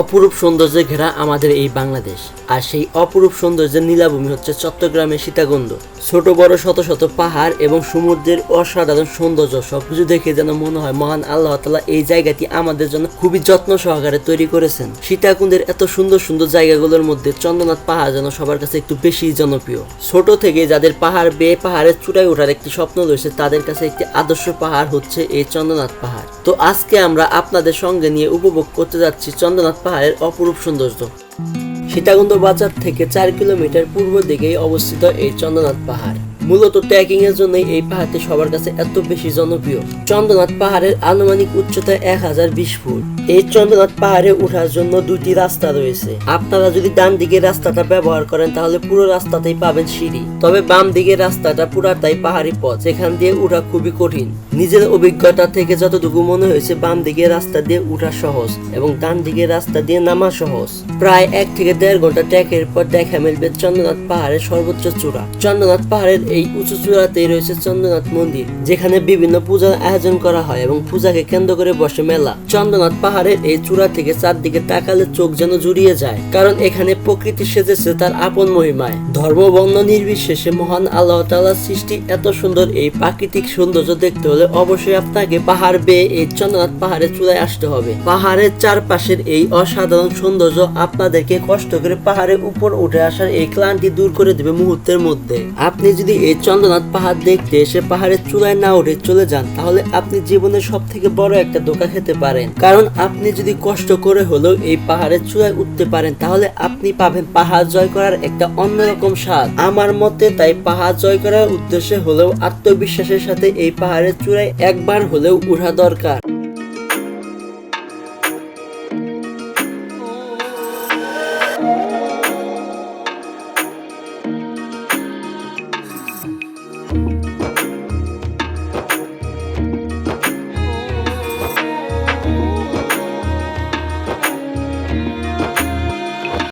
অপরূপ সৌন্দর্যে ঘেরা আমাদের এই বাংলাদেশ। আর সেই অপরূপ সৌন্দর্যের নীলাভূমি হচ্ছে চট্টগ্রামের সীতাকুণ্ড। ছোট, বড়, শত শত পাহাড় এবং সমুদ্রের অসাধারণ সৌন্দর্য সবকিছু দেখে যেন মনে হয় মহান আল্লাহ তালা এই জায়গাটি আমাদের জন্য খুবই যত্ন সহকারে তৈরি করেছেন। সীতাকুণ্ডের এত সুন্দর সুন্দর জায়গাগুলোর মধ্যে চন্দ্রনাথ পাহাড় যেন সবার কাছে একটু বেশি জনপ্রিয়। ছোট থেকে যাদের পাহাড় বেয়ে পাহাড়ের চূড়ায় ওঠার একটি স্বপ্ন রয়েছে, তাদের কাছে একটি আদর্শ পাহাড় হচ্ছে এই চন্দ্রনাথ পাহাড়। তো আজকে আমরা আপনাদের সঙ্গে নিয়ে উপভোগ করতে যাচ্ছি চন্দ্রনাথ পাহাড়ের অপরূপ সৌন্দর্য। সীতাকুণ্ড বাজার থেকে চার কিলোমিটার পূর্ব দিকেই অবস্থিত এই চন্দ্রনাথ পাহাড়। মূলত ট্রেকিং এর জন্যই এই পাহাড়টি সবার কাছে এত বেশি জনপ্রিয়। চন্দ্রনাথ পাহাড়ের আনুমানিক উচ্চতা এক হাজার বিশ ফুট। এই চন্দ্রনাথ পাহাড়ে ওঠার জন্য দুটি রাস্তা রয়েছে। আপনারা যদি ডান দিকের রাস্তাটা ব্যবহার করেন, তাহলে পুরো রাস্তাতেই পাবেন সিঁড়ি। তবে বাম দিকের রাস্তাটা পুরাটাই পাহাড়ি পথ। যেখান দিয়ে ওঠা খুবই কঠিন। নিজের অভিজ্ঞতা থেকে যতটুকু মনে হয়েছে, বাম দিকের রাস্তা দিয়ে ওঠা সহজ এবং ডান দিকের রাস্তা দিয়ে নামা সহজ। প্রায় এক থেকে দেড় ঘণ্টা ট্রেকের পর দেখা মিলবে চন্দ্রনাথ পাহাড়ের সর্বোচ্চ চূড়া। চন্দ্রনাথ পাহাড়ের এই উঁচু চূড়াতেই রয়েছে চন্দ্রনাথ মন্দির, যেখানে বিভিন্ন পূজার আয়োজন করা হয় এবং পূজাকে কেন্দ্র করে বসে মেলা। চন্দ্রনাথ পাহাড়ের এই চূড়া থেকে চারদিকে তাকালে চোখ যেন জুড়িয়ে যায়, কারণ এখানে প্রকৃতি সেজেছে তার আপন মহিমায়। ধর্ম বর্ণ নির্বিশেষে মহান আল্লাহ তালার সৃষ্টি এত সুন্দর এই প্রাকৃতিক সৌন্দর্য দেখতে হলে অবশ্যই আপনাকে পাহাড় বেয়ে এই চন্দ্রনাথ পাহাড়ের চূড়ায় আসতে হবে। পাহাড়ের চারপাশের এই অসাধারণ সৌন্দর্য আপনাদেরকে কষ্ট করে পাহাড়ের উপর উঠে আসার এই ক্লান্তি দূর করে দেবে মুহূর্তের মধ্যে। আপনি যদি এই চন্দ্রনাথ পাহাড় দেখতে এসে পাহাড়ের চূড়ায় না উঠে চলে যান, তাহলে আপনি জীবনে সব থেকে বড় একটা ধোকা খেতে পারেন। কারণ আপনি যদি কষ্ট করে হলেও এই পাহাড়ের চূড়ায় উঠতে পারেন, তাহলে আপনি পাবেন পাহাড় জয় করার একটা অন্যরকম স্বাদ। আমার মতে তাই পাহাড় জয় করার উদ্দেশ্যে হলেও আত্মবিশ্বাসের সাথে এই পাহাড়ের চূড়ায় একবার হলেও উঠা দরকার।